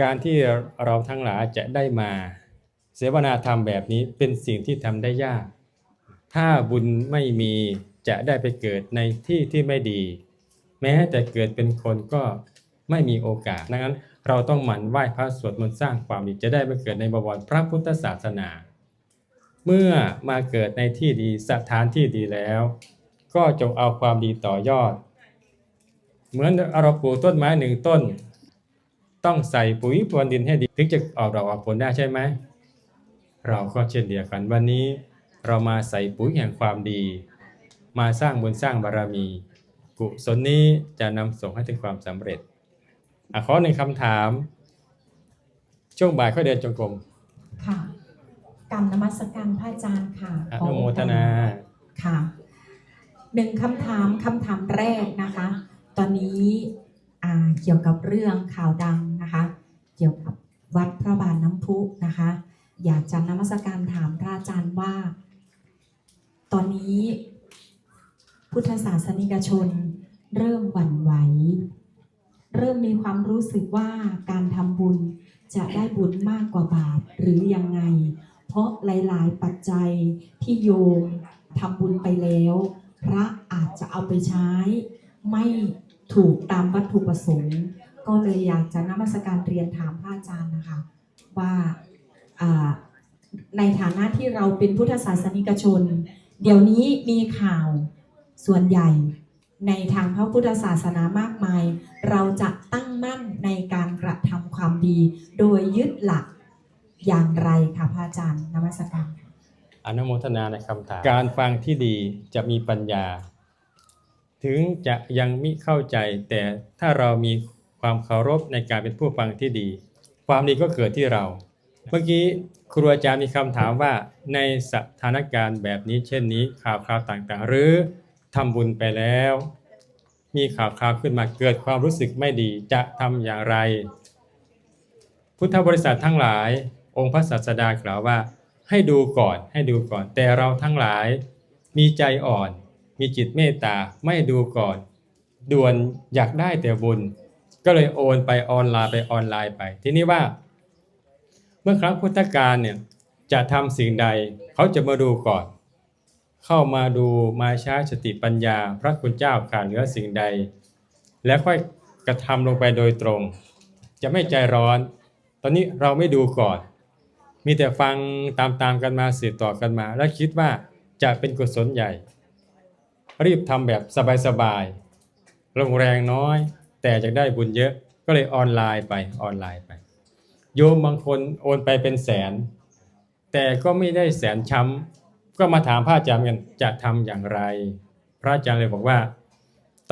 การที่เราทั้งหลายจะได้มาเสวนาธรรมแบบนี้เป็นสิ่งที่ทำได้ยาก ถ้าบุญไม่มีจะได้ไปเกิดในที่ที่ไม่ดี แม้แต่เกิดเป็นคนก็ไม่มีโอกาสดังนั้นเราต้องหมั่นไหว้พระสวดมนต์สร้างความดีจะได้มาเกิดในบวรพระพุทธศาสนา เมื่อมาเกิดในที่ดีสถานที่ดีแล้ว ก็จงเอาความดีต่อยอด เหมือนเราปลูกต้นไม้หนึ่งต้น ต้องใส่ปุ๋ยพรวนดินให้ดี ถึงจะออกดอกออกผลได้ใช่ไหม เราก็เช่นเดียวกันวันนี้ เรามาใส่ปุ๋ยแห่งความดี มาสร้างบุญสร้างบารมี กุศลนี้จะนำส่งให้ถึงความสำเร็จอะขอหนึ่งคำถาม ช่วงบ่ายค่อยเดินจงกรมค่ะกรรมนมัสการพระอาจารย์ค่ะอนุโมทนาค่ะหนึ่งคำถามคำถามแรกนะคะ ตอนนี้อ่าเกี่ยวกับเรื่องข่าวดังนะคะ เกี่ยวกับวัดพระบาทน้ำพุนะคะ อยากจะนมัสการถามพระอาจารย์ว่า ตอนนี้พุทธศาสนิกชนเริ่มหวั่นไหว เริ่มมีความรู้สึกว่าการทำบุญจะได้บุญมากกว่าบาปหรือยังไง เพราะหลาย ๆ ปัจจัยที่โยมทำบุญไปแล้ว พระอาจจะเอาไปใช้ ไม่ถูกตามวัตถุประสงค์ ก็เลยอยากจะนมัสการเรียนถามพระอาจารย์นะคะ ว่าในฐานะที่เราเป็นพุทธศาสนิกชน เดี๋ยวนี้มีข่าวส่วนใหญ่ในทางพระพุทธศาสนามากมาย เราจะตั้งมั่นในการกระทำความดี โดยยึดหลักอย่างไรคะพระอาจารย์นมัสการอนุโมทนาในคำถาม การฟังที่ดีจะมีปัญญา ถึงจะยังมิเข้าใจแต่ถ้าเรามี ความเคารพในการเป็นผู้ฟังที่ดี ความดีก็เกิดที่เรา เมื่อกี้ครูอาจารย์มีคำถามว่าในสถานการณ์แบบนี้ เช่นนี้ข่าวคราวต่างๆ หรือทำบุญไปแล้ว มีข่าวคราวขึ้นมาเกิดความรู้สึกไม่ดีจะทำอย่างไร พุทธบริษัททั้งหลาย องค์พระศาสดากล่าวว่า ให้ดูก่อนให้ดูก่อน แต่เราทั้งหลาย มีใจอ่อน มีจิตเมตตาไม่ดูก่อน ด่วนอยากได้แต่บุญ ก็เลยโอนไปออนไลน์ไปออนไลน์ไป ทีนี้ว่า เมื่อครั้งพุทธกาลเนี่ยจะทำสิ่งใดเขาจะมาดูก่อน เข้ามาดูมาใช้สติปัญญา พระคุณเจ้าขาดเหลือสิ่งใด แล้วค่อยกระทำลงไปโดยตรง จะไม่ใจร้อน ตอนนี้เราไม่ดูก่อน มีแต่ฟังตามๆกันมาสืบต่อกันมา แล้วคิดว่าจะเป็นกุศลใหญ่ รีบทำแบบสบายๆลงแรงน้อย แต่จะได้บุญเยอะก็เลยออนไลน์ไปออนไลน์ไป โยมบางคนโอนไปเป็นแสน แต่ก็ไม่ได้แสนช้ำก็มาถามพระอาจารย์กันจะทำอย่างไร พระอาจารย์เลยบอกว่า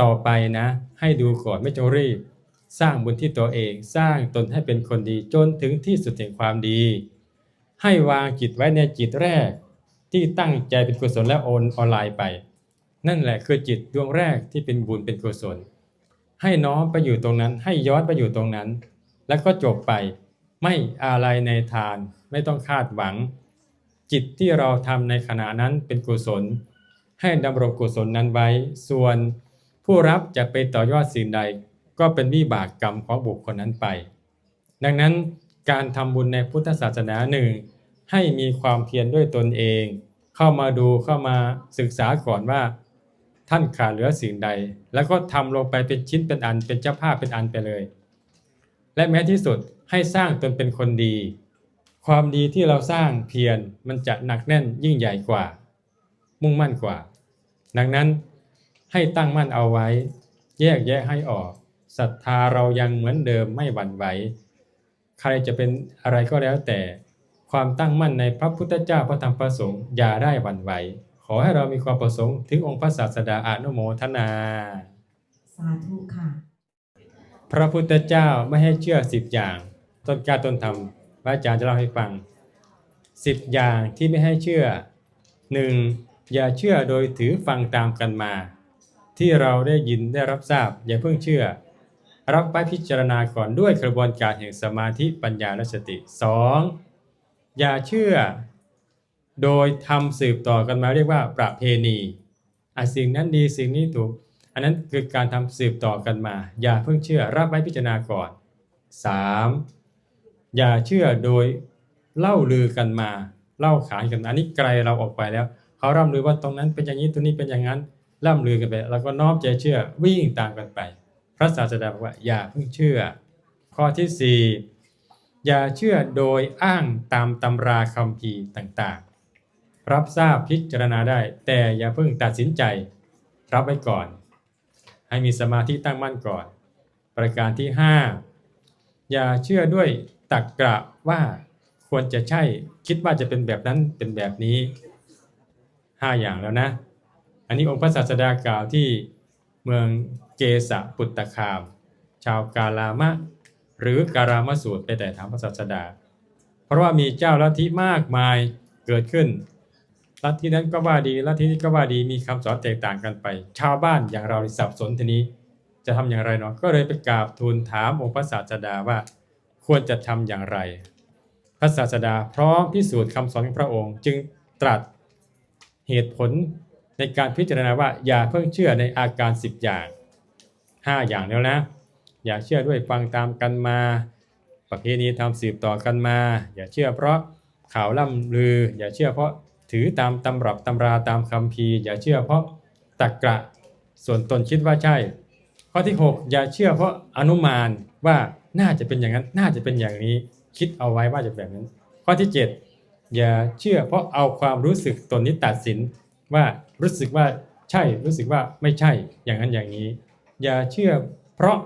ต่อไปนะ ให้ดูก่อนไม่จงรีบ สร้างบุญที่ตัวเองสร้างตนให้เป็นคนดีจนถึงที่สุดแห่งความดี ให้วางจิตไว้ในจิตแรก ที่ตั้งใจเป็นกุศลและโอนออนไลน์ไป นั่นแหละคือจิตดวงแรกที่เป็นบุญเป็นกุศล ให้น้อมไปอยู่ตรงนั้น ให้ย้อนไปอยู่ตรงนั้น แล้วก็จบไป ไม่อะไรในทาน ไม่ต้องคาดหวัง จิตที่เราทำในขณะนั้นเป็นกุศล ให้ดำรงกุศลนั้นไว้ ส่วนผู้รับจะไปต่อยอดสิ่งใด ก็เป็นวิบากกรรมของบุคคลนั้นไป ดังนั้นการทำบุญในพุทธศาสนาหนึ่งให้มีความเพียรด้วยตนเอง เข้ามาดูเข้ามาศึกษาก่อนว่า ท่านขาดเหลือสิ่งใด แล้วก็ทำลงไปเป็นชิ้นเป็นอันเป็นเจ้าภาพเป็นอันไปเลย และแม้ที่สุดให้สร้างตนเป็นคนดี ความดีที่เราสร้างเพียรมันจะหนักแน่นยิ่งใหญ่กว่า มุ่งมั่นกว่า ดังนั้นให้ตั้งมั่นเอาไว้ แยกแยะให้ออกศรัทธาเรายังเหมือนเดิมไม่หวั่นไหวใครจะเป็นอะไรก็แล้วแต่ ความตั้งมั่นในพระพุทธเจ้าพระธรรมพระสงฆ์อย่าได้หวั่นไหว อให้เรามีความประสงค์ถึงองค์พระศาสดาอนุโมทนา สาธุค่ะ พระพุทธเจ้าไม่ให้เชื่อสิบอย่าง ต้นกล้าต้นธรรมพระอาจารย์จะเล่าให้ฟังสิบอย่างที่ไม่ให้เชื่อหนึ่งอย่าเชื่อโดยถือฟังตามกันมา ที่เราได้ยินได้รับทราบ อย่าเพิ่งเชื่อ รับไปพิจารณาก่อนด้วยกระบวนการแห่งสมาธิปัญญาและสติสองอย่าเชื่อ โดยทำสืบต่อกันมาเรียกว่าประเพณีอะสิ่งนั้นดีสิ่งนี้ถูก อันนั้นคือการทำสืบต่อกันมา อย่าเพิ่งเชื่อรับไว้พิจารณาก่อน 3. อย่าเชื่อโดยเล่าลือกันมา เล่าขานกันอันนี้ไกลเราออกไปแล้วเขาร่ำลือว่าตรงนั้นเป็นอย่างนี้ตรงนี้เป็นอย่างนั้นร่ำลือกันไป แล้วก็น้อมใจเชื่อวิ่งตามกันไป พระศาสดาบอกว่าอย่าเพิ่งเชื่อ ข้อที่สี่อย่าเชื่อโดยอ้างตามตำราคำพีร์ต่างๆ รับทราบพิจารณาได้ แต่อย่าเพิ่งตัดสินใจ รับไว้ก่อน ให้มีสมาธิตั้งมั่นก่อน ประการที่ 5 อย่าเชื่อด้วยตักกะว่าควรจะใช่คิดว่าจะเป็นแบบนั้นเป็นแบบนี้ 5 อย่างแล้วนะ อันนี้องค์พระศาสดากล่าวที่เมืองเกสะปุตตคาม ชาวกาลามะ หรือการามสูตรไปแต่ถามพระศาสดา เพราะว่ามีเจ้าลัทธิมากมายเกิดขึ้น ลัทธินั้นก็ว่าดีลัทธินี้ก็ว่าดีมีคำสอนแตกต่างกันไป ชาวบ้านอย่างเราสับสนทีนี้ จะทำอย่างไรเนาะก็เลยไปกราบทูลถามองค์พระศาสดาว่า ควรจะทำอย่างไร พระศาสดาพร้อมพิสูจน์คำสอนของพระองค์ จึงตรัสเหตุผลในการพิจารณาว่าอย่าเพิ่งเชื่อในอาการ 10 อย่าง 5 อย่างแล้วนะ อย่าเชื่อด้วยฟังตามกันมา ประเพณีทำสืบต่อกันมา อย่าเชื่อเพราะข่าวล่ำลือ อย่าเชื่อเพราะ ถือตามตำรับตำราตามคำพีอย่าเชื่อเพราะตักกะส่วนตนคิดว่าใช่ ข้อที่ 6 อย่าเชื่อเพราะอนุมานว่าน่าจะเป็นอย่างนั้นน่าจะเป็นอย่างนี้คิดเอาไว้ว่าจะแบบนั้น ข้อที่ 7 อย่าเชื่อเพราะเอาความรู้สึกตนนี้ตัดสินว่ารู้สึกว่าใช่รู้สึกว่าไม่ใช่อย่างนั้นอย่างนี้ อย่าเชื่อเพราะ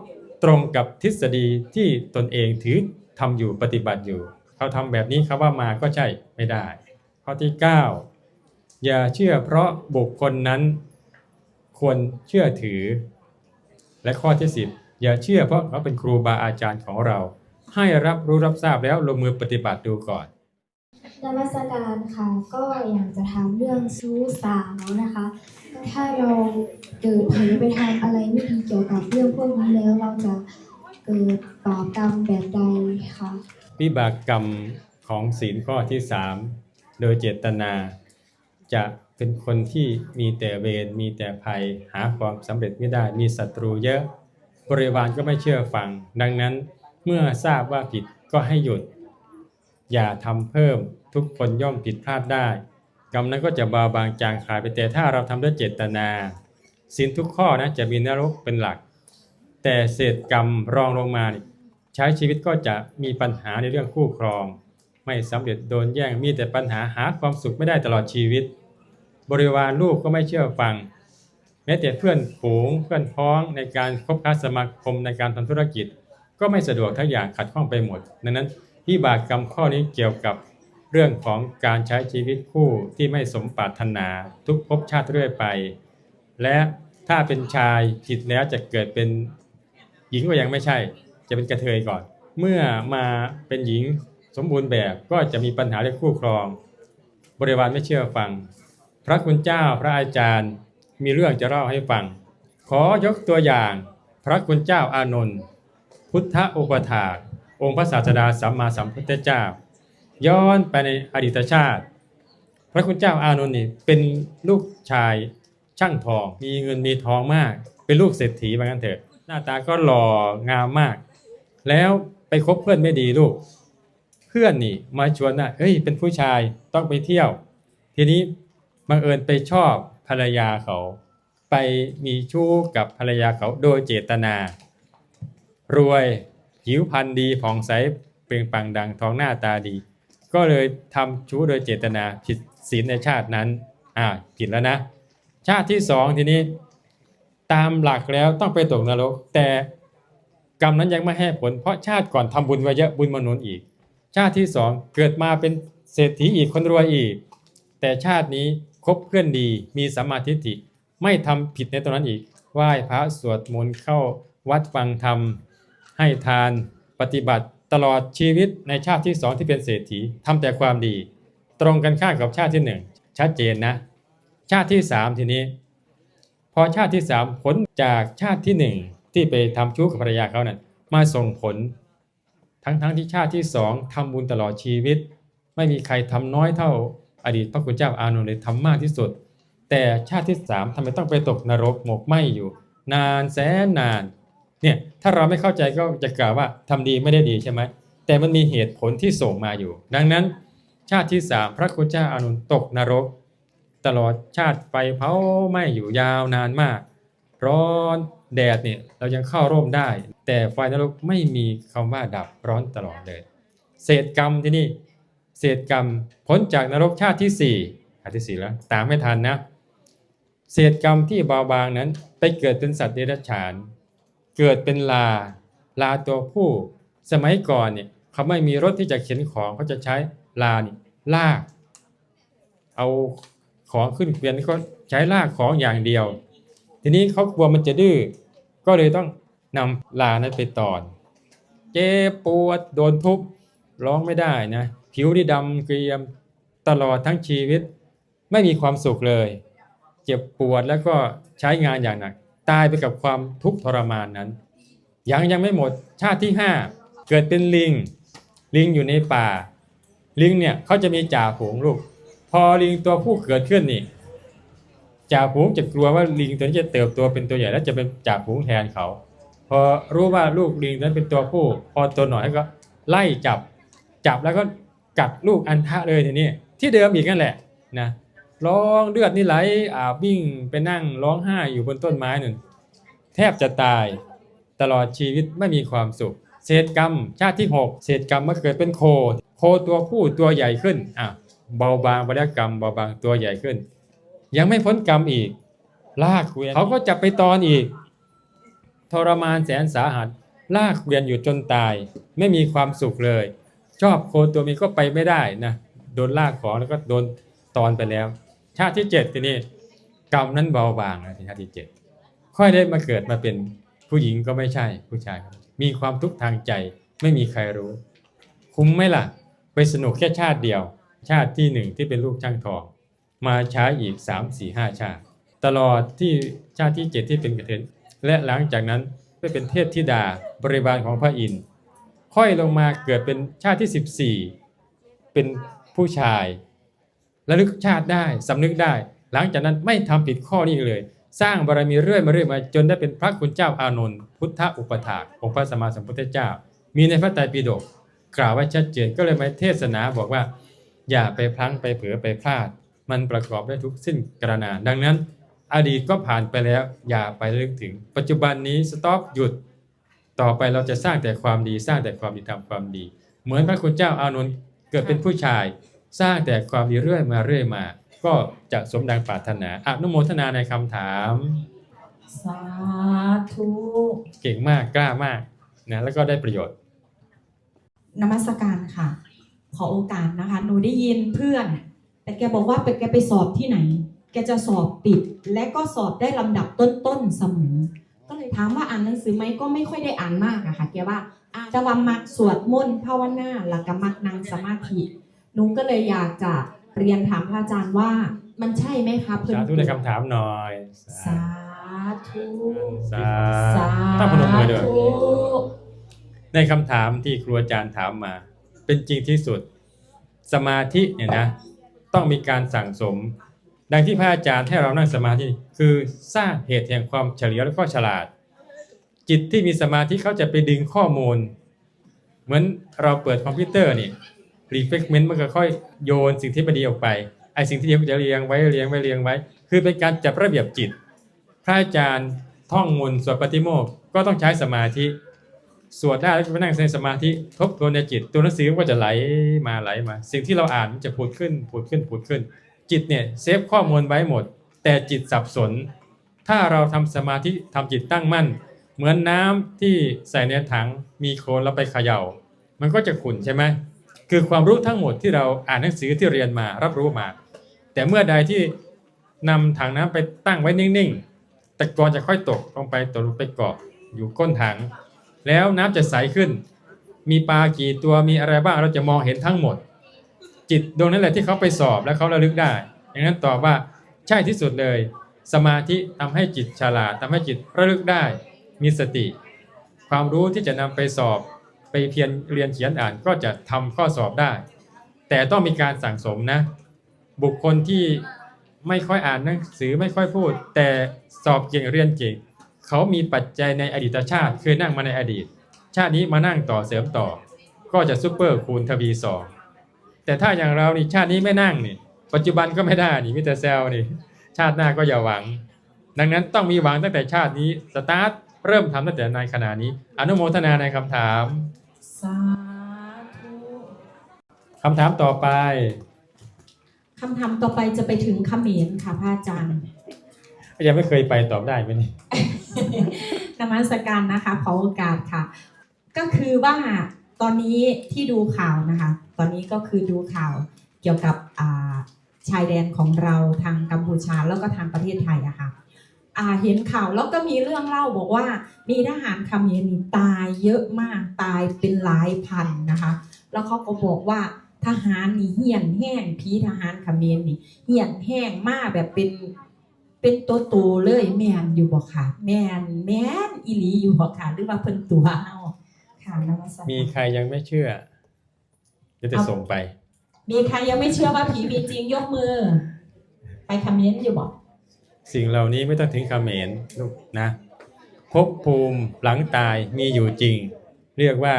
ตรงกับทฤษฎีที่ตนเองถือทำอยู่ปฏิบัติอยู่ เขาทำแบบนี้เขาว่ามาก็ใช่ไม่ได้ ข้อที่ 9 อย่าเชื่อเพราะบุคคลนั้นควรเชื่อถือ และข้อที่ 10 อย่าเชื่อเพราะเขาเป็นครูบาอาจารย์ของเรา ให้รับรู้รับทราบแล้วลงมือปฏิบัติดูก่อนนมัสการค่ะก็อยากจะถามเรื่องชู้สาวนะคะ ถ้าเราเกิดเผลอไปทำอะไรไม่ดีเกี่ยวกับเรื่องพวกนี้แล้วเราจะเกิดบาปกรรมแบบใดคะวิบากกรรมของศีลข้อที่3 โดยเจตนา จะเป็นคนที่มีแต่เวรมีแต่ภัยหาความสำเร็จไม่ได้มีศัตรูเยอะ บริวารก็ไม่เชื่อฟัง ดังนั้นเมื่อทราบว่าผิดก็ให้หยุด อย่าทำเพิ่มทุกคนย่อมผิดพลาดได้กรรมนั้นก็จะเบาบางจางคลายไปแต่ถ้าเราทำด้วยเจตนาศีลทุกข้อนะจะมีนรกเป็นหลัก แต่เศษกรรมรองลงมาใช้ชีวิตก็จะมีปัญหาในเรื่องคู่ครอง ไม่สำเร็จโดนแย่งมีแต่ปัญหาหาความสุขไม่ได้ตลอดชีวิต บริวารลูกก็ไม่เชื่อฟัง แม้แต่เพื่อนฝูงเพื่อนพ้องในการคบค้าสมาคมในการทำธุรกิจ ก็ไม่สะดวกทั้งอย่างขัดข้องไปหมด ดังนั้นวิบากกรรมข้อนี้เกี่ยวกับเรื่องของการใช้ชีวิตคู่ที่ไม่สมปรารถนาทุกภพชาติเรื่อยไป และถ้าเป็นชายผิดแล้วจะเกิดเป็นหญิงก็ยังไม่ใช่ จะเป็นกระเทยก่อน เมื่อมาเป็นหญิง สมบูรณ์แบบก็จะมีปัญหาเรื่องคู่ครอง บริวารไม่เชื่อฟัง พระคุณเจ้าพระอาจารย์มีเรื่องจะเล่าให้ฟัง ขอยกตัวอย่าง พระคุณเจ้าอานนท์พุทธอุปถาองค์พระศาสดาสัมมาสัมพุทธเจ้า ย้อนไปในอดีตชาติ พระคุณเจ้าอานนท์นี่เป็นลูกชายช่างทองมีเงินมีทองมาก เป็นลูกเศรษฐีว่างั้นเถอะ หน้าตาก็หล่องามมาก แล้วไปคบเพื่อนไม่ดีลูก พื่อนนี่มาชวนว่าเฮ้ยเป็นผู้ชายต้องไปเที่ยว ทีนี้บังเอิญไปชอบภรรยาเขา ไปมีชู้กับภรรยาเขาโดยเจตนา รวยผิวพรรณดีผ่องใสเปล่งปลังดังทองหน้าตาดี ก็เลยทำชู้โดยเจตนาผิดศีลในชาตินั้นอ่าผิดแล้วนะ ชาติที่สองทีนี้ ตามหลักแล้วต้องไปตกนรก แต่กรรมนั้นยังไม่ให้ผลเพราะชาติก่อนทำบุญไว้เยอะบุญมนุษย์อีก ชาติที่สองเกิดมาเป็นเศรษฐีอีกคนรวยอีก แต่ชาตินี้คบเพื่อนดีมีสัมมาทิฏฐิไม่ทำผิดในตรงนั้นอีกไหว้พระสวดมนต์เข้าวัดฟังธรรม ให้ทานปฏิบัติตลอดชีวิตในชาติที่สองที่เป็นเศรษฐีทำแต่ความดี ตรงกันข้ามกับชาติที่หนึ่งชัดเจนนะ ชาติที่สามทีนี้ พอชาติที่สามผลจากชาติที่หนึ่งที่ไปทำชู้กับภรรยาเขานั้นมาส่งผล ทั้งทั้งที่ชาติที่สองทำบุญตลอดชีวิต ไม่มีใครทำน้อยเท่าอดีตพระคุณเจ้าอานนท์เลยทำมากที่สุด แต่ชาติที่สามทำไมต้องไปตกนรกหมกไหมอยู่ นานแสนนานเนี่ยถ้าเราไม่เข้าใจก็จะกล่าวว่าทำดีไม่ได้ดีใช่ไหมแต่มันมีเหตุผลที่ส่งมาอยู่ ดังนั้น ชาติที่สามพระคุณเจ้าอานุนตกนรก ตลอดชาติไฟเผาไหม้อยู่ยาวนานมาก ร้อนแดดเนี่ยเรายังเข้าร่มได้ แต่ไฟนรกไม่มีคำว่าดับร้อนตลอดเลย เศษกรรมที่นี่ เศษกรรมพ้นจากนรกชาติที่สี่ชาติที่สี่แล้วตามไม่ทันนะ เศษกรรมที่เบาบางนั้นไปเกิดเป็นสัตว์เดรัจฉาน เกิดเป็นลา ลาตัวผู้ สมัยก่อนเนี่ยเขาไม่มีรถที่จะเข็นของเขาจะใช้ลานี่ลาก เอาของขึ้นเกวียนก็ใช้ลากของอย่างเดียว ทีนี้เขากลัวมันจะดื้อก็เลยต้อง นำลานั้นไปตอนเจ็บปวดโดนทุบร้องไม่ได้นะ ผิวที่ดำเกรียมตลอดทั้งชีวิต ไม่มีความสุขเลย เจ็บปวดแล้วก็ใช้งานอย่างหนัก ตายไปกับความทุกข์ทรมานนั้น ยังยังไม่หมดชาติที่ห้าเกิดเป็นลิง ลิงอยู่ในป่า ลิงเนี่ยเขาจะมีจ่าฝูงลูก พอลิงตัวผู้เกิดขึ้นนี่จ่าฝูงจะกลัวว่าลิงตัวนี้จะเติบโตเป็นตัวใหญ่แล้วจะเป็นจ่าฝูงแทนเขา พอรู้ว่าลูกลิงนั้นเป็นตัวผู้ พอตัวหน่อยก็ไล่จับจับแล้วก็กัดลูกอันทะเลยทีนี้ที่เดิมอีกนั่นแหละนะร้องเลือดนี่ไหลอาวิ่งไปนั่งร้องไห้อยู่บนต้นไม้นั่นแทบจะตายตลอดชีวิตไม่มีความสุข เศษกรรมชาติที่ 6 เศษกรรมมาเกิดเป็นโค โคตัวผู้ตัวใหญ่ขึ้นอะเบาบางบรรกรรมเบาบางตัวใหญ่ขึ้น ยังไม่พ้นกรรมอีก ลากเวียนเขาก็จะไปตอนอีก ทรมานแสนสาหัส ลากเกวียนอยู่จนตาย ไม่มีความสุขเลย ชอบโคตัวมีก็ไปไม่ได้นะโดนลากของแล้วก็โดนตอนไปแล้ว ชาติที่เจ็ดทีนี้กรรมนั้นเบาบางนะชาติที่เจ็ดค่อยได้มาเกิดมาเป็นผู้หญิงก็ไม่ใช่ ผู้ชายมีความทุกข์ทางใจไม่มีใครรู้ คุ้มไหมล่ะ ไปสนุกแค่ชาติเดียว ชาติที่หนึ่งที่เป็นลูกช่างทอง มาใช้อีกสามสี่ห้าชาติ ตลอดที่ชาติที่เจ็ดที่เป็นกระเทน และหลังจากนั้นไปเป็นเทพธิดาบริบาลของพระอินทร์ค่อยลงมาเกิดเป็นชาติที่ 14 เป็นผู้ชายระลึกชาติได้สำนึกได้ หลังจากนั้นไม่ทำผิดข้อนี้เลย สร้างบารมีเรื่อยมาเรื่อยมาจนได้เป็นพระคุณเจ้าอานนท์พุทธอุปถากองค์พระสัมมาสัมพุทธเจ้า มีในพระไตรปิฎกกล่าวไว้ชัดเจนก็เลยมาเทศนาบอกว่า อย่าไปพลั้งไปเผลอไปพลาด มันประกอบด้วยทุกสิ้นกระนาดังนั้น อดีตก็ผ่านไปแล้ว อย่าไปลึกถึง ปัจจุบันนี้สต็อปหยุด ต่อไปเราจะสร้างแต่ความดีสร้างแต่ความดีทำความดี เหมือนพระคุณเจ้าอานนท์เกิดเป็นผู้ชาย สร้างแต่ความดีเรื่อยมาเรื่อยมา ก็จะสมดังปรารถนาอนุโมทนาในคำถาม สาธุเก่งมากกล้ามากนะแล้วก็ได้ประโยชน์นมัสการค่ะ ขอโอกาสนะคะ หนูได้ยินเพื่อน แต่แกบอกว่าไปแกไปสอบที่ไหน แกจะสอบติด และก็สอบได้ลำดับต้นๆเสมอ ก็เลยถามว่าอ่านหนังสือไหมก็ไม่ค่อยได้อ่านมากอะค่ะแกว่าอ่านจะว่ามักสวดมนต์ภาวนาหลักมักนางสมาธิหนูก็เลยอยากจะเรียนถามพระอาจารย์ว่ามันใช่ไหมคะเพื่อนสาธุในคำถามหน่อย สาธุสาสาต้องพนมมือด้วยธุในคำถามที่ครูอาจารย์ถามมา เป็นจริงที่สุด สมาธิเนี่ยนะ ต้องมีการสั่งสม ดังที่พระอาจารย์ให้เรานั่งสมาธิคือสร้างเหตุแห่งความเฉลียวและก็ฉลาด จิตที่มีสมาธิเขาจะไปดึงข้อมูล เหมือนเราเปิดคอมพิวเตอร์นี่รีเฟกเมนต์มันก็ค่อยโยนสิ่งที่ไม่ดีออกไปไอ้สิ่งที่ดีก็จะเรียงไว้เรียงไว้เรียงไว้ คือเป็นการจัดระเบียบจิต พระอาจารย์ท่องมนต์สวดปฏิโมกข์ก็ต้องใช้สมาธิสวดได้แล้วก็นั่งในสมาธิทบทวนในจิต ตัวหนังสือก็จะไหลมาไหลมา สิ่งที่เราอ่านมันจะผุดขึ้นผุดขึ้นผุดขึ้น จิตเนี่ยเซฟข้อมูลไว้หมด แต่จิตสับสน ถ้าเราทำสมาธิทำจิตตั้งมั่น เหมือนน้ำที่ใส่ในถังมีโคลนแล้วไปเขย่า มันก็จะขุ่นใช่ไหมคือความรู้ทั้งหมดที่เราอ่านหนังสือที่เรียนมารับรู้มา แต่เมื่อใดที่นำถังน้ำไปตั้งไว้นิ่งๆตะกอนจะค่อยตกลงไปตกลงไปเกาะอยู่ก้นถัง แล้วน้ำจะใสขึ้น มีปลากี่ตัวมีอะไรบ้างเราจะมองเห็นทั้งหมด จิตดวงนั้นแหละที่เขาไปสอบแล้วเขาระลึกได้อย่างนั้นตอบว่าใช่ที่สุดเลย สมาธิทำให้จิตฉลาดทำให้จิตระลึกได้ มีสติ ความรู้ที่จะนำไปสอบไปเพียรเรียนเขียนอ่านก็จะทำข้อสอบได้ แต่ต้องมีการสั่งสมนะ บุคคลที่ไม่ค่อยอ่านหนังสือไม่ค่อยพูด แต่สอบเก่งเรียนเก่งเขามีปัจจัยในอดีตชาติคือนั่งมาในอดีต ชาตินี้มานั่งต่อเสริมต่อ ก็จะซูเปอร์คูณทวีสอง แต่ถ้าอย่างเรานี่ชาตินี้ไม่นั่งนี่ ปัจจุบันก็ไม่ได้นี่มิแต่แซลนี่ ชาติหน้าก็อย่าหวัง ดังนั้นต้องมีหวังตั้งแต่ชาตินี้สตาร์ทเริ่มทำตั้งแต่ในขณะนี้ อนุโมทนาในคำถามสาธุคำถามต่อไปคำถามต่อไปจะไปถึงเขมรค่ะพระอาจารย์ยังไม่เคยไปตอบได้ไหมนี่นมัสการนะคะขอโอกาสค่ะ ก็คือว่า ตอนนี้ที่ดูข่าวนะคะ ตอนนี้ก็คือดูข่าวเกี่ยวกับชายแดนของเราทางกัมพูชาแล้วก็ทางประเทศไทยอะค่ะอ่าเห็นข่าวแล้วก็มีเรื่องเล่าบอกว่า มีทหารเขมรนี่ตายเยอะมากตายเป็นหลายพันนะคะ แล้วเขาก็บอกว่าทหารนี่เหี้ยนแห้งพีทหารเขมรนี่เหี้ยนแห้งมากแบบเป็นเป็นตัวโตเลยแมนอยู่บ่ค่ะ แมนแมนอีหลีอยู่บ่ค่ะ หรือว่าเพิ่นตัวเอา ค่ะนมัสการมีใครยังไม่เชื่อจะจะส่งไป มีใครยังไม่เชื่อว่าผีมีจริงยกมือ ไปคอมเมนต์อยู่บ่สิ่งเหล่านี้ไม่ต้องถึงเขมรลูกนะภพภูมิหลังตายมีอยู่จริง เรียกว่า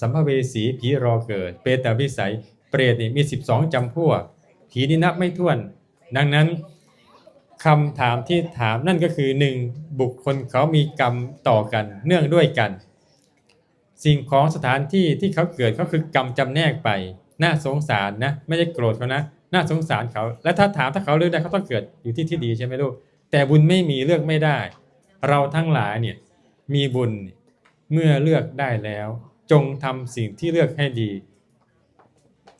สัมภเวสีผีรอเกิด เปตวิสัย เปรตนี่มี 12จำพวก ผีนี่นับไม่ถ้วน ดังนั้นคำถามที่ถามนั่นก็คือหนึ่งบุคคลเขามีกรรมต่อกันเนื่องด้วยกัน สิ่งของสถานที่ที่เขาเกิดก็คือกรรมจำแนกไป น่าสงสารนะ ไม่ได้โกรธเขานะ น่าสงสารเขา และถ้าถามถ้าเขาเลือกได้เขาต้องเกิดอยู่ที่ที่ดีใช่ไหมลูก แต่บุญไม่มีเลือกไม่ได้ เราทั้งหลายเนี่ยมีบุญเมื่อเลือกได้แล้ว จงทำสิ่งที่เลือกให้ดี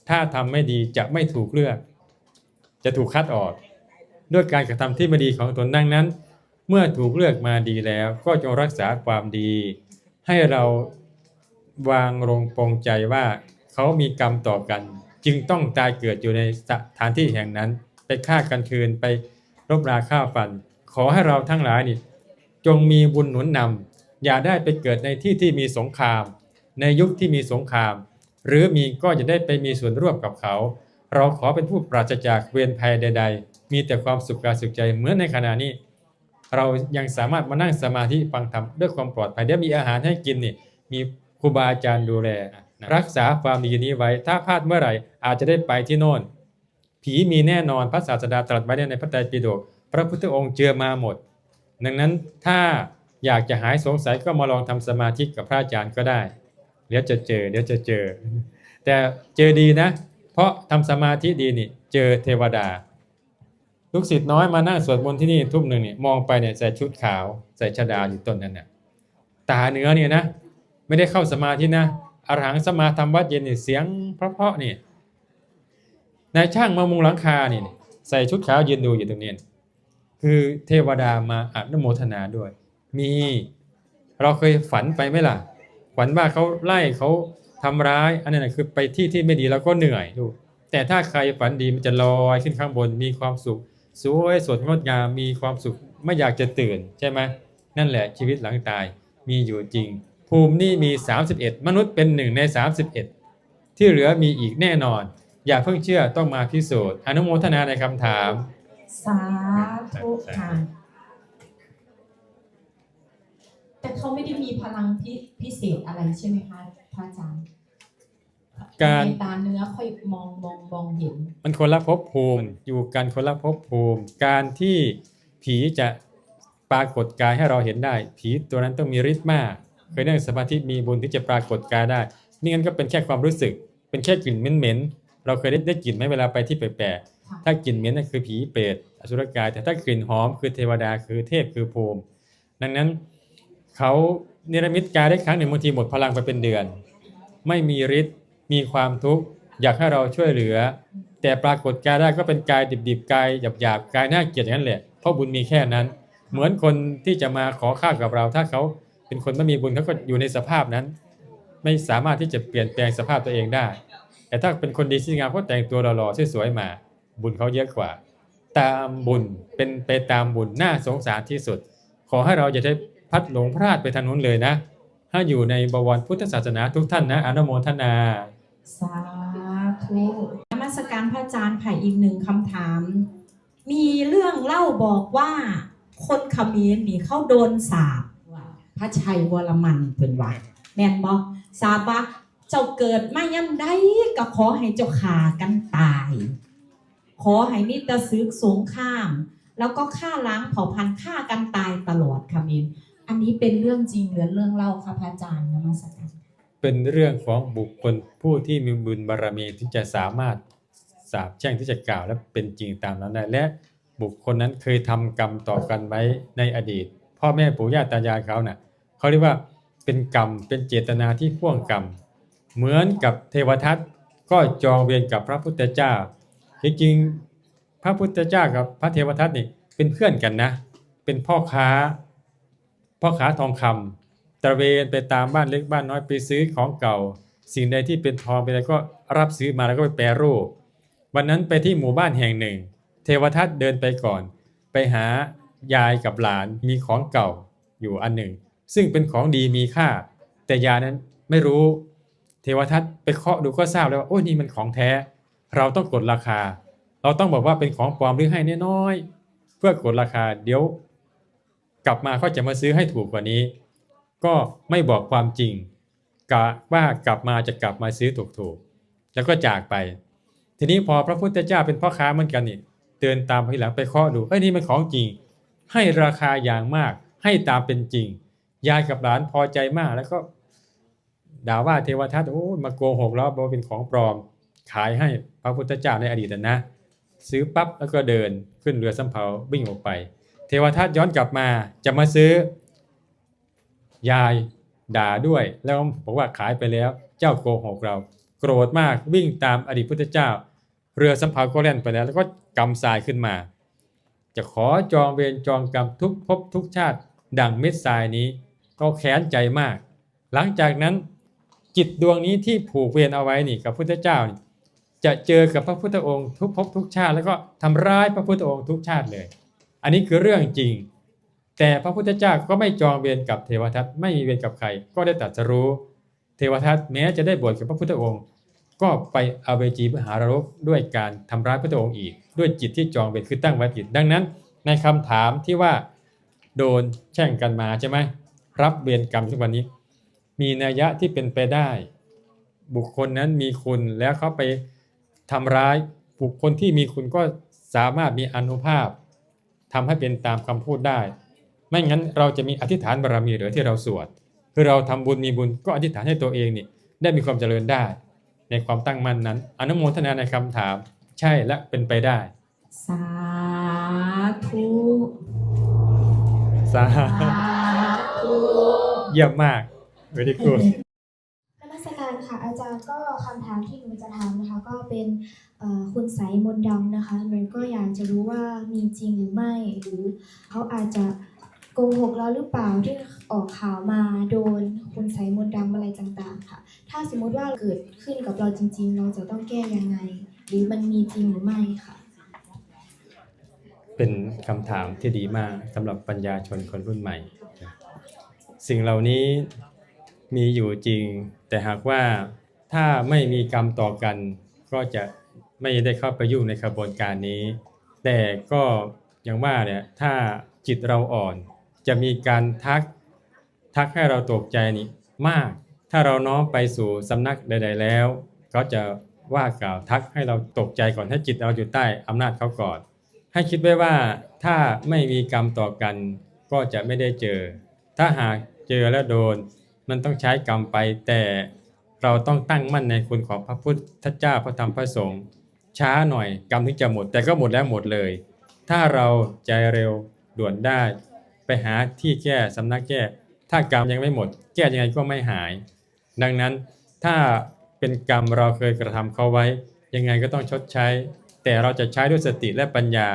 ถ้าทำไม่ดีจะไม่ถูกเลือก จะถูกคัดออก ด้วยการกระทำที่ไม่ดีของตนดังนั้น เมื่อถูกเลือกมาดีแล้ว ก็จงรักษาความดี ให้เรา วางลงปรงใจว่าเขามีกรรมต่อกัน จึงต้องตายเกิดอยู่ในสถานที่แห่งนั้น ไปฆ่ากันคืนไปรบราฆ่าฟัน ขอให้เราทั้งหลายนี่จงมีบุญหนุนนำอย่าได้ไปเกิดในที่ที่มีสงคราม ในยุคที่มีสงคราม หรือมีก็จะได้ไปมีส่วนร่วมกับเขา เราขอเป็นผู้ปราศจากเวรภัยใด ๆ มีแต่ความสุขกายสุขใจเหมือนในขณะนี้ เรายังสามารถมานั่งสมาธิฟังธรรมด้วยความปลอดภัยเดี๋ยวมีอาหารให้กินนี่มี ครูบาอาจารย์ดูแลนะรักษาความดีนี้ไว้ ถ้าพลาดเมื่อไหร่ อาจจะได้ไปที่โน่น ผีมีแน่นอนพระศาสดาตรัสไว้ในพระไตรปิฎกพระพุทธองค์เจือมาหมด ดังนั้นถ้าอยากจะหายสงสัยก็มาลองทำสมาธิกับพระอาจารย์ก็ได้ เดี๋ยวจะเจอ เดี๋ยวจะเจอ แต่เจอดีนะ เพราะทำสมาธิดีนี่เจอเทวดา ลูกศิษย์น้อยมานั่งสวดมนต์ที่นี่ทุ่มหนึ่งเนี่ยมองไปเนี่ยใส่ชุดขาว ใส่ชดาอยู่ต้นนั้นน่ะตาเนื้อเนี่ยนะ ไม่ได้เข้าสมาธินะอรหังสมาธรรมวัดเย็นนี่เสียงเพราะๆนี่นายช่างมามุงหลังคานี่ใส่ชุดขาวยืนดูอยู่ตรงนี้คือเทวดามาอนุโมทนาด้วย มีเราเคยฝันไปไหมล่ะ ฝันว่าเขาไล่เขาทำร้ายอันนั้นนะคือไปที่ที่ไม่ดีแล้วก็เหนื่อยดูแต่ถ้าใครฝันดีมันจะลอยขึ้นข้างบนมีความสุขสวยสดงดงามมีความสุขไม่อยากจะตื่นใช่ไหมนั่นแหละชีวิตหลังตายมีอยู่จริง ภูมินี่มี 31 มนุษย์เป็นหนึ่งใน 31 ที่เหลือมีอีกแน่นอน อย่าเพิ่งเชื่อต้องมาพิสูจน์อนุโมทนาในคำถาม สาธุค่ะแต่เขาไม่ได้มีพลังพิพิเศษอะไรใช่ไหมคะพระอาจารย์การในตาเนื้อค่อยมองมองมองเห็นมันคนละภพภูมิอยู่กันคนละภพภูมิ การที่ผีจะปรากฏกายให้เราเห็นได้ ผีตัวนั้นต้องมีฤทธิ์มาก เคยนั่งสมาธิมีบุญที่จะปรากฏกายได้นี่งั้นก็เป็นแค่ความรู้สึก เป็นแค่กลิ่นเหม็นๆเราเคยได้ได้กลิ่นไหมเวลาไปที่แปลกๆถ้ากลิ่นเหม็นนั่นคือผีเปรตอสุรกาย แต่ถ้ากลิ่นหอมคือเทวดาคือเทพคือภูมิ ดังนั้นเขาเนรมิตกายได้ครั้งหนึ่งบางทีหมดพลังไปเป็นเดือน ไม่มีฤทธิ์มีความทุกข์อยากให้เราช่วยเหลือ แต่ปรากฏกายได้ก็เป็นกายดิบๆกายหยาบๆกายน่าเกลียดอย่างนั้นแหละเพราะบุญมีแค่นั้น เหมือนคนที่จะมาขอข้าวกับเราถ้าเขา เป็นคนไม่มีบุญเขาก็อยู่ในสภาพนั้น ไม่สามารถที่จะเปลี่ยนแปลงสภาพตัวเองได้ แต่ถ้าเป็นคนดีที่งามเขาแต่งตัวหล่อๆสวยๆมา บุญเขาเยอะกว่า ตามบุญเป็นไปตามบุญน่าสงสารที่สุด ขอให้เราจะได้พัดหลงพลาดไปทางนู้นเลยนะ ถ้าอยู่ในบวรพุทธศาสนาทุกท่านนะอนุโมทนา สาธุนมัสการพระอาจารย์ค่ะอีกหนึ่งคำถาม มีเรื่องเล่าบอกว่าคนขมรนี่เขาโดนสา พระชัยวรมันเป็นว่าแม่นบอกสาปว่าเจ้าเกิดมาย่ำใดก็ขอให้เจ้าขากันตาย ขอให้มีแต่ซึกสงคราม แล้วก็ฆ่าล้างเผ่าพันธุ์ฆ่ากันตายตลอดค่ะมินอันนี้เป็นเรื่องจริงหรือเรื่องเล่าคะพระอาจารย์นมัสการเป็นเรื่องของบุคคลผู้ที่มีบุญบารมีที่จะสามารถสาบแช่งที่จะกล่าวและเป็นจริงตามนั้นได้และบุคคลนั้นเคยทำกรรมต่อกันไว้ในอดีต พ่อแม่ปู่ย่าตายายเขาเน่ะ เขาเรียกว่าเป็นกรรมเป็นเจตนาที่พ่วงกรรม เหมือนกับเทวทัตก็จองเวรกับพระพุทธเจ้าจริงๆพระพุทธเจ้ากับพระเทวทัตนี่เป็นเพื่อนกันนะ เป็นพ่อค้า พ่อค้าทองคำตระเวนไปตามบ้านเล็กบ้านน้อยไปซื้อของเก่า สิ่งใดที่เป็นทองเป็นอะไรก็รับซื้อมาแล้วก็ไปแปรรูป วันนั้นไปที่หมู่บ้านแห่งหนึ่ง เทวทัตเดินไปก่อน ไปหายายกับหลานมีของเก่าอยู่อันหนึ่ง ซึ่งเป็นของดีมีค่า แต่ยานั้นไม่รู้เทวทัตไปเคาะดูก็ทราบแล้วว่าโอ้ยนี่มันของแท้ เราต้องกดราคา เราต้องบอกว่าเป็นของปลอมหรือให้น้อยๆเพื่อกดราคาเดี๋ยว กลับมาก็จะมาซื้อให้ถูกกว่านี้ ก็ไม่บอกความจริงกะว่ากลับมาจะกลับมาซื้อถูกๆแล้วก็จากไป ทีนี้พอพระพุทธเจ้าเป็นพ่อค้าเหมือนกันนี่เดินตามไปหลังไปเคาะดูเอ้ยนี่มันของจริง ให้ราคาอย่างมากให้ตามเป็นจริง ยายกับหลานพอใจมาก แล้วก็ด่าว่าเทวทัตโอ้มาโกหกแล้วบอกว่าเป็นของปลอม ขายให้พระพุทธเจ้าในอดีตนะ ซื้อปั๊บแล้วก็เดินขึ้นเรือสำเภาวิ่งออกไป เทวทัตย้อนกลับมาจะมาซื้อ ยายด่าด้วย แล้วบอกว่าขายไปแล้วเจ้าโกหกเรา โกรธมากวิ่งตามอดีตพุทธเจ้า เรือสำเภาก็แล่นไปแล้ว แล้วก็กำทรายขึ้นมา จะขอจองเวรจองกรรมทุกภพทุกชาติ ดังเม็ดทรายนี้ ก็แค้นใจมาก หลังจากนั้นจิตดวงนี้ที่ผูกเวรเอาไว้นี่กับพุทธเจ้าจะเจอกับพระพุทธองค์ทุกภพทุกชาติ แล้วก็ทำร้ายพระพุทธองค์ทุกชาติเลย อันนี้คือเรื่องจริง แต่พระพุทธเจ้าก็ไม่จองเวรกับเทวทัตไม่มีเวรกับใคร ก็ได้ตรัสรู้ เทวทัตแม้จะได้บวชกับพระพุทธองค์ ก็ไปอเวจีมหารกด้วยการทำร้ายพระพุทธองค์อีก ด้วยจิตที่จองเวรคือตั้งไว้ผิดดังนั้น ในคำถามที่ว่า โดนแช่งกันมาใช่ไหม รับเวรกรรมทุกวันนี้ มีนัยยะที่เป็นไปได้ บุคคลนั้นมีคุณแล้วเขาไปทำร้าย บุคคลที่มีคุณก็สามารถมีอนุภาพทำให้เป็นตามคำพูดได้ ไม่งั้นเราจะมีอธิษฐานบารมีเหรือที่เราสวดคือเราทำบุญมีบุญก็อธิษฐานให้ตัวเองนี่ได้มีความเจริญได้ ในความตั้งมั่นนั้น อนุโมทนาในคำถาม ใช่และเป็นไปได้ สาธุ สาสาธุ เยี่ยมมาก very good นมัสการค่ะ อาจารย์ก็คำถามที่หนูจะถามนะคะ ก็เป็นเอ่อคุณใสยมนต์ดำนะคะหนูก็อยากจะรู้ว่ามีจริงหรือไม่ หรือเขาอาจจะโกหกเราหรือเปล่าที่ออกข่าวมาโดนคุณใสยมนต์ดำอะไรต่างๆ ค่ะ ถ้าสมมุติว่าเกิดขึ้นกับเราจริง ๆ เราจะต้องแก้ยังไง หรือมันมีจริงหรือไม่ค่ะ เป็นคำถามที่ดีมากสำหรับปัญญาชนคนรุ่นใหม่ สิ่งเหล่านี้มีอยู่จริง แต่หากว่าถ้าไม่มีกรรมต่อกัน ก็จะไม่ได้เข้าไปยุ่งในขบวนการนี้ แต่ก็อย่างว่าเนี่ยถ้าจิตเราอ่อน จะมีการทักทักให้เราตกใจนี่มาก ถ้าเราน้อมไปสู่สำนักใด ๆ แล้วเขาจะว่ากล่าวทักให้เราตกใจก่อนให้จิตเราอยู่ใต้อำนาจเขาก่อน ให้คิดไว้ว่าถ้าไม่มีกรรมต่อกัน ก็จะไม่ได้เจอ ถ้าหาก เจอแล้วโดน มันต้องใช้กรรมไป แต่เราต้องตั้งมั่นในคุณของพระพุทธเจ้าพระธรรมพระสงฆ์ช้าหน่อยกรรมถึงจะหมด แต่ก็หมดแล้วหมดเลย ถ้าเราใจเร็วด่วนได้ ไปหาที่แก้สำนักแก้ ถ้ากรรมยังไม่หมด แก้ยังไงก็ไม่หาย ดังนั้นถ้าเป็นกรรมเราเคยกระทำเขาไว้ ยังไงก็ต้องชดใช้ แต่เราจะใช้ด้วยสติและปัญญา